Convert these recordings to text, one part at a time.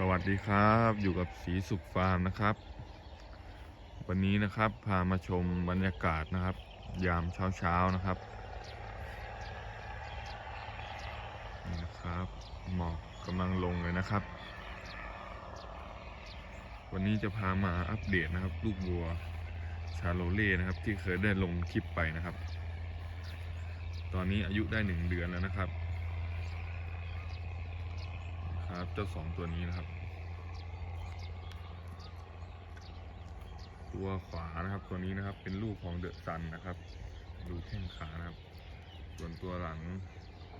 สวัสดีครับอยู่กับสีสุขฟาร์มนะครับ วันนี้นะครับพามาชมบรรยากาศนะครับ ยามเช้าเช้าๆนะครับนี่นะครับหมอกกำลังลงเลยนะครับ วันนี้จะพามาอัปเดตนะครับ ลูกวัวชาโลเล่นะครับ ที่เคยได้ลงคลิปไปนะครับ ตอนนี้อายุได้หนึ่งเดือนแล้วนะครับ ครับเจ้าสองตัวนี้นะครับ ตัวขวานะครับตัวนี้นะครับ เป็นลูกของเดอะซันนะครับ ดูแข้งขานะครับ ส่วนตัวหลัง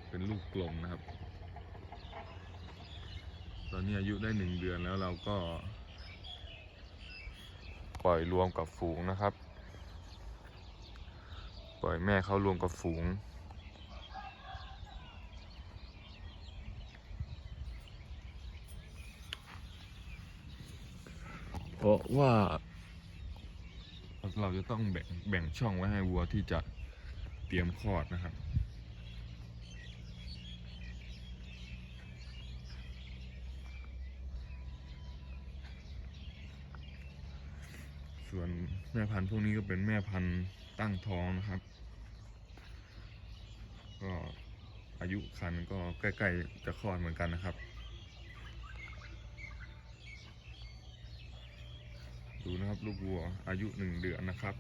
เป็นลูกกลมนะครับ ตอนนี้อายุได้หนึ่งเดือนแล้วเราก็ ปล่อยรวมกับฝูงนะครับ ปล่อยแม่เขารวมกับฝูง ราะว่า เราจะต้องแบ่งแบ่งช่องไว้ให้วัวที่จะเตรียมคลอดนะครับส่วนแม่พันธุ์พวกนี้ก็เป็นแม่พันธุ์ตั้งท้องนะครับ ก็อายุคันก็ใกล้ ๆ จะคลอดเหมือนกันนะครับ ดูนะครับลูกวัวอายุหนึ่งเดือนนะครับ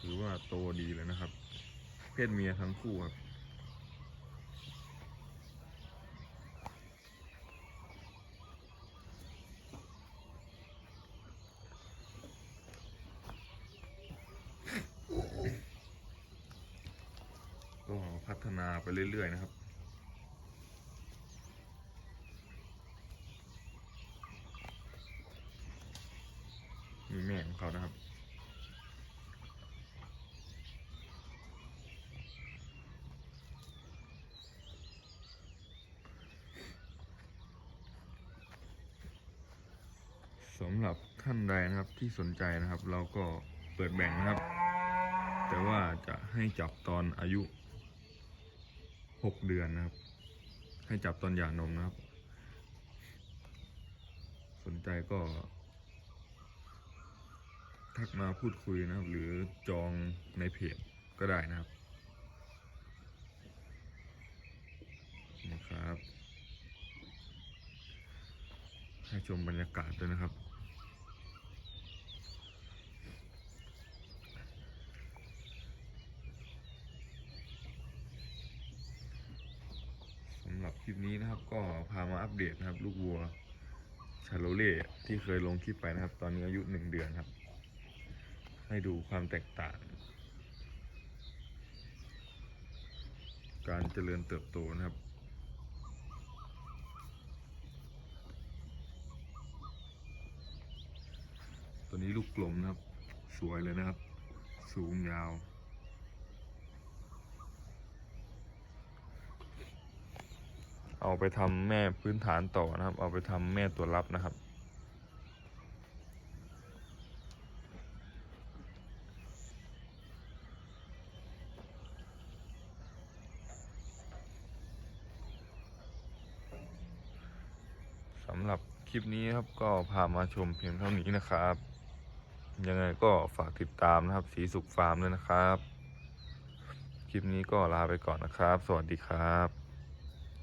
ถือว่าโตดีเลยนะครับ เพศเมียทั้งคู่ครับ ก็พัฒ นาไปเรื่อย ๆ นะครับ มีแม่ของเขานะครับสำหรับท่านใดนะครับที่สนใจนะครับ เราก็เปิดแบ่งนะครับ แต่ว่าจะให้จับตอนอายุ 6เดือนนะครับ ให้จับตอนหย่านมนะครับ สนใจก็ ทักมาพูดคุยนะครับ หรือจองในเพจก็ได้นะครับนะครับให้ชมบรรยากาศด้วยนะครับ สำหรับ คลิปนี้นะครับ ก็พามาอัปเดตนะครับ ลูกวัวชาโลเล่ที่เคยลงคลิปไปนะครับ ตอนนี้อายุหนึ่งเดือนครับ ให้ดูความแตกต่าง การเจริญเติบโตนะครับตัวนี้ลูกกลมนะครับ สวยเลยนะครับ สูงยาว เอาไปทำแม่พื้นฐานต่อนะครับ เอาไปทำแม่ตัวรับนะครับ สำหรับคลิปนี้ครับก็พามาชมเพียงเท่านี้นะครับ ยังไงก็ฝากติดตามนะครับ สีสุขฟาร์มด้วยนะครับ คลิปนี้ก็ลาไปก่อนนะครับ สวัสดีครับ